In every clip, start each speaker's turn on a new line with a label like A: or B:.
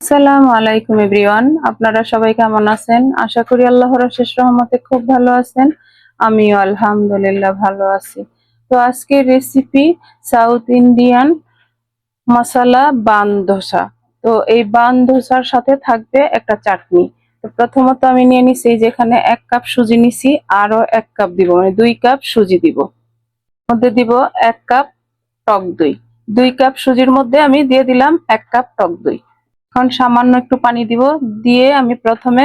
A: আসসালামু আলাইকুম এভরিওয়ান। আপনারা সবাই কেমন আছেন? আশা করি আল্লাহর শেষ রহমতে খুব ভালো আছেন। আমিও আলহামদুলিল্লাহ ভালো আছি। তো আজকের recipe south Indian masala bun dosa. তো এই বান ধোসার সাথে থাকবে একটা চাটনি। প্রথমত আমি নিয়ে নিছি এই যে এখানে এক কাপ সুজি নিছি, আরও এক কাপ দিব মানে দুই কাপ সুজি দিব। মধ্যে দিব এক কাপ টক দই। দুই কাপ সুজির মধ্যে আমি দিয়ে দিলাম এক কাপ টক দই। এখন সামান্য একটু পানি দিব, দিয়ে আমি প্রথমে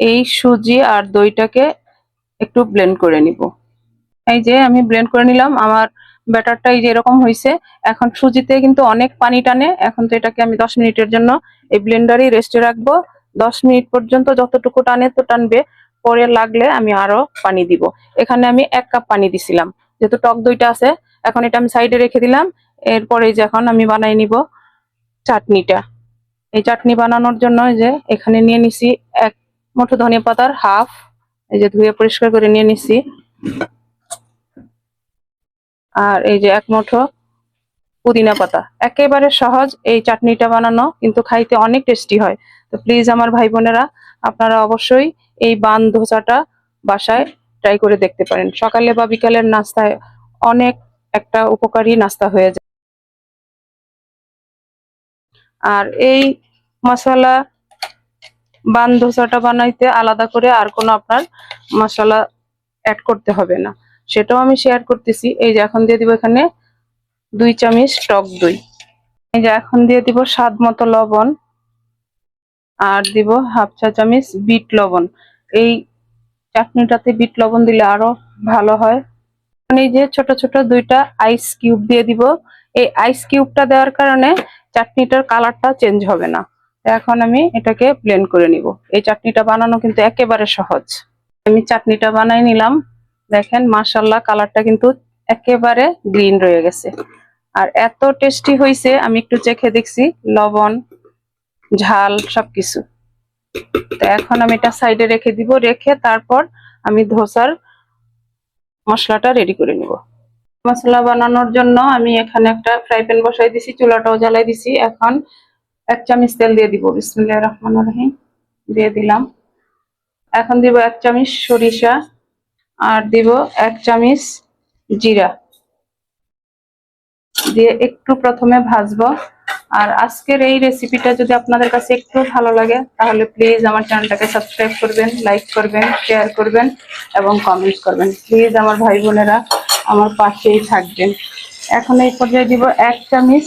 A: এই সুজি আর দইটাকে একটু ব্লেন্ড করে নিব। এই যে আমি ব্লেন্ড করে নিলাম, আমার ব্যাটারটা এই যে এরকম হয়েছে এখন সুজিতে কিন্তু অনেক পানি টানে, এখন তো এটাকে আমি দশ মিনিটের জন্য এই ব্লেন্ডারই রেস্টে রাখব। দশ মিনিট পর্যন্ত যতটুকু টানে তো টানবে, পরে লাগলে আমি আরও পানি দিব। এখানে আমি এক কাপ পানি দিছিলাম। যেহেতু টক দইটা আছে, এখন এটা আমি সাইডে রেখে দিলাম। এরপরে যে এখন আমি বানাই নিব চাটনিটা। এই চাটনি বানানোর জন্য যে এখানে নিয়ে নিছি এক মুঠো ধনিয়া পাতার হাফ। এই যে ধুয়ে পরিষ্কার করে নিয়ে নিছি। আর এই যে এক মুঠো পুদিনা পাতা। একেবারে সহজ এই চাটনিটা বানানো, কিন্তু খাইতে অনেক টেস্টি হয়। তো প্লিজ আমার ভাই বোনেরা, আপনারা অবশ্যই এই বান ধোসাটা বাসায় ট্রাই করে দেখতে পারেন। সকালে বা বিকালের নাস্তায় অনেক একটা উপকারী নাস্তা হয়ে যায়। আর এই মশলা বান ধোসাটা বানাইতে আলাদা করে আর কোনো আপনার মশলা অ্যাড করতে হবে না। সেটাও আমি শেয়ার করতেছি। এই যে এখন দিয়ে দিব এখানে দুই চামচ টক দই। এই যে এখন দিয়ে দিব স্বাদ মতো লবণ আর দিব হাফ চা চামচ বিট লবণ। এই চাটনিটাতে বিট লবণ দিলে আরও ভালো হয়। এই যে ছোট ছোট দুইটা আইস কিউব দিয়ে দিব। এই আইস কিউবটা দেওয়ার কারণে চাটনিটার কালারটা চেঞ্জ হবে না। এখন আমি এটাকে প্লেন করে নিব। এই চাটনিটা বানানো কিন্তু একেবারে সহজ। আমি চাটনিটা বানাই নিলাম। দেখেন মাশাল্লাহ কালারটা কিন্তু একেবারে গ্রিন রয়ে গেছে। আর এত টেস্টি হয়েছে আমি একটু চেখে দেখছি, লবণ, ঝাল, সবকিছু। তো এখন আমি এটা সাইডে রেখে দিব, রেখে তারপর আমি ধোসার মশলাটা রেডি করে নিব। মশলা বানানোর জন্য আমি এখানে একটা ফ্রাই প্যান বসাই দিছি, চুলাটাও জ্বালাই দিছি। এখন এক চামচ তেল দিয়ে দিব, বিসমুল্লাহ রহমান রহিম, দিয়ে দিলাম। এখন দিব এক চামচ সরিষা, আর দিব এক চামচ জিরা। দিয়ে একটু প্রথমে ভাজবো। আর আজকের এই রেসিপিটা যদি আপনাদের কাছে একটু ভালো লাগে, তাহলে প্লিজ আমার চ্যানেলটাকে সাবস্ক্রাইব করবেন লাইক করবেন শেয়ার করবেন এবং কমেন্ট করবেন। প্লিজ আমার ভাই বোনেরা আমার পাশেই থাকবেন। এখন এই পর্যায়ে দিব এক চামচ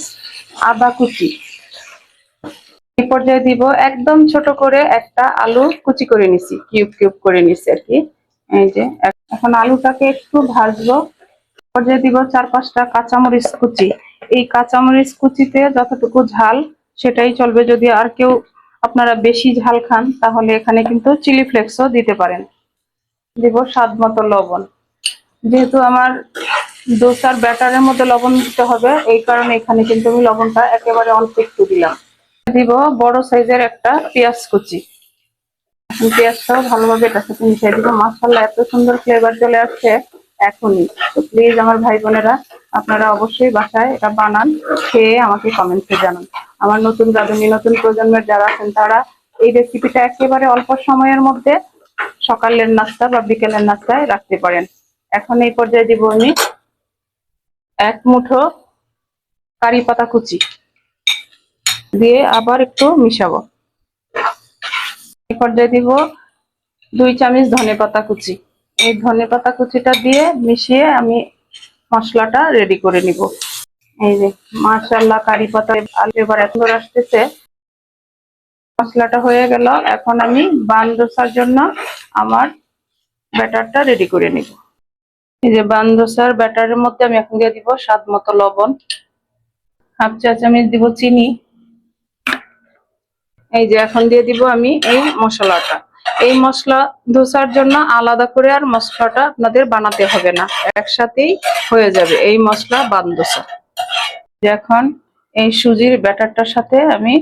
A: আদা কুচি। এই পর্যায়ে দিব একদম ছোট করে একটা আলু কুচি করে নিছি কিউব কিউব করে নিছি আর কি। এই যে, এখন আলুটাকে একটু ভাজবো। পর্যায়ে দিব চার পাঁচটা কাঁচামরিচ কুচি। এই কাঁচামরিচ কুচিতে যতটুকু ঝাল সেটাই চলবে। যদি আর কেউ আপনারা বেশি ঝাল খান, তাহলে এখানে কিন্তু চিলি ফ্লেক্সও দিতে পারেন। দিব স্বাদ মতো লবণ। যেহেতু আমার দোসার ব্যাটারের মধ্যে লবণ দিতে হবে, এই কারণে এখানে কিন্তু আমি লবণটা একেবারে অল্প একটু দিলাম। দিব বড় সাইজের একটা পেঁয়াজ কুচি। পেঁয়াজটাও ভালোভাবে এটার সাথে মিশিয়ে দিব। মাসাল্লাহ এত সুন্দর ফ্লেভার চলে আসছে। এখনই। তো প্লিজ আমার ভাই বোনেরা, আপনারা অবশ্যই বাসায় এটা বানান, খেয়ে আমাকে কমেন্টে জানান। আমার নতুন রাঁধুনি নতুন প্রজন্মের যারা আছেন তারা এই রেসিপিটা একেবারে অল্প সময়ের মধ্যে সকালের নাস্তা বা বিকেলের নাস্তায় রাখতে পারেন। এখন এই পর্যায়ে দিব আমি এক মুঠো কারি পাতা কুচি। দিয়ে আবার একটু মিশাবো। এই পর্যায়ে দিব দুই চামচ ধনে পাতা কুচি। এই ধনে পাতা কুচিটা দিয়ে মিশিয়ে আমি মশলাটা রেডি করে নিব। এই যে মাশাল্লাহ কারি পাতা আলু এবার এত আসতেছে। মশলাটা হয়ে গেল, এখন আমি বান দোসার জন্য আমার ব্যাটারটা রেডি করে নিব। এই যে বান দোসার ব্যাটারের মধ্যে আমি এখন দিয়ে দিব স্বাদ মতো লবণ। হাফ চা চামচ দিব চিনি। এই যে এখন দিয়ে দিব আমি এই মশলাটা। এই মশলা ধোসার জন্য আলাদা করে আর মশলাটা আপনাদের বানাতে হবে না। একসাথেই হয়ে যাবে এই মশলা বান যে এখন এই সুজির ব্যাটারটার সাথে আমি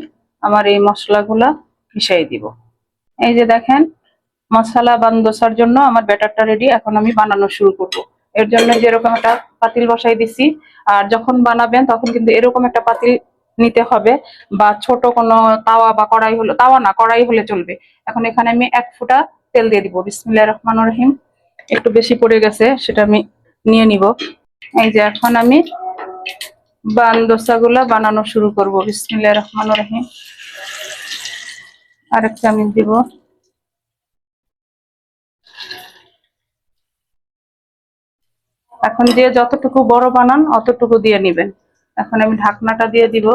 A: আমার এই মশলাগুলা মিশাই দিব। এই যে দেখেন, মশলা বান্দোসার জন্য আমার ব্যাটারটা রেডি এখন আমি বানানো শুরু করব। এর জন্য যেরকম একটা পাতিল বসাই দিছি, আর যখন বানাবেন তখন কিন্তু এরকম একটা পাতিল নিতে হবে বা ছোট কোনো তাওয়া বা কড়াই হলো, তাওয়া না, কড়াই হলে চলবে। এখন এখানে আমি এক ফুটা তেল দিয়ে দিব। বিসমিল্লাহির রহমানির রহিম। একটু বেশি পড়ে গেছে, সেটা আমি নিয়ে নিব। এই যে এখন আমি বান্দোসা গুলা বানানো শুরু করব। বিসমিল্লাহির রহমানির রহিম। আরেক আমি দিব। এখন দিয়ে যতটুকু বড় বানান, অতটুকু দিয়ে নেবেন। এখন আমি ঢাকনাটা দিয়ে দিব।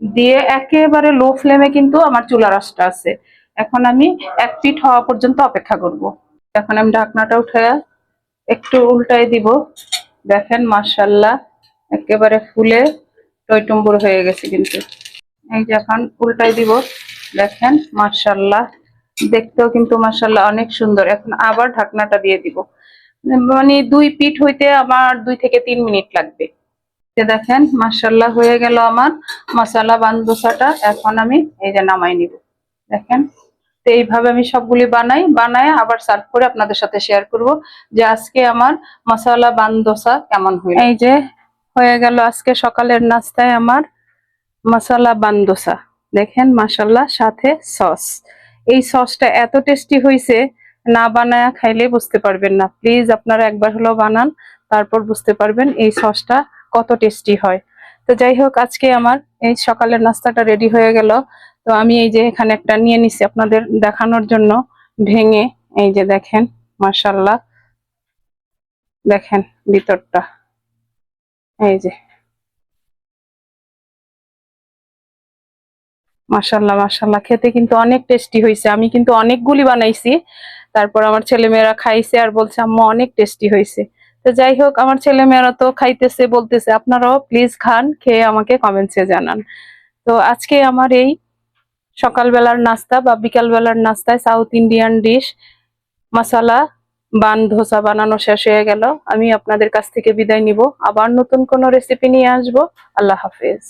A: দিয়ে একেবারে লো ফ্লেমে কিন্তু আমার চুলা আঁচটা আছে। এখন আমি এক পিঠ হওয়া পর্যন্ত অপেক্ষা করব। এখন আমি ঢাকনাটা উঠে একটু উল্টাই দিব। দেখেন মার্শাল্লাহ একেবারে ফুলে টইটুম্বুর হয়ে গেছে কিন্তু। এই যে এখন উল্টাই দিব। দেখেন মার্শাল্লাহ দেখতেও কিন্তু মার্শাল্লাহ অনেক সুন্দর। এখন আবার ঢাকনাটা দিয়ে দিব। মানে দুই পিঠ হইতে আমার দুই থেকে তিন মিনিট লাগবে। যে দেখেন মার্শাল্লাহ হয়ে গেল আমার। মশলা বান্দোসাটা এখন আমি এই যে নামাই নিব। দেখেন, তো এইভাবে আমি সবগুলি বানাই বানায় আবার সার্ভ করে আপনাদের সাথে শেয়ার করব যে আজকে আমার মশলা বান্দোসা কেমন হইল। এই যে হয়ে গেল আজকে সকালের নাস্তায় আমার মশলা বান্দোসা দেখেন মাসাল্লাহ সাথে সস। এই সসটা এত টেস্টি হয়েছে না বানায়া খাইলে বুঝতে পারবেন না। প্লিজ আপনারা একবার হলো বানান, তারপর বুঝতে পারবেন এই সসটা কত টেস্টি হয়। তো যাই হোক, আজকে আমার এই সকালের নাস্তাটা রেডি হয়ে গেল। তো আমি এই যে এখানে একটা নিয়ে নিছি আপনাদের দেখানোর জন্য। ভেঙে এই যে দেখেন মাসাল্লাহ দেখেন ভিতরটা। এই যে। মাশাল্লাহ মাশাল্লাহ খেতে কিন্তু অনেক টেস্টি হয়েছে। আমি কিন্তু অনেকগুলি বানাইছি। তারপর আমার ছেলেমেয়েরা খাইছে আর বলছে, আম্মা, অনেক টেস্টি হয়েছে। তো যাই হোক, আমার ছেলে মেয়েরা তো খাইতেছে, বলতেছে, আপনারাও প্লিজ খান, খেয়ে আমাকে কমেন্টসে জানান। তো আজকে আমার এই সকালবেলার নাস্তা বা বিকালবেলার নাস্তায় south Indian dish masala bun dosa বানানো শেষ হয়ে গেল। আমি আপনাদের কাছ থেকে বিদায় নিব। আবার নতুন কোনো রেসিপি নিয়ে আসব। আল্লাহ হাফেজ।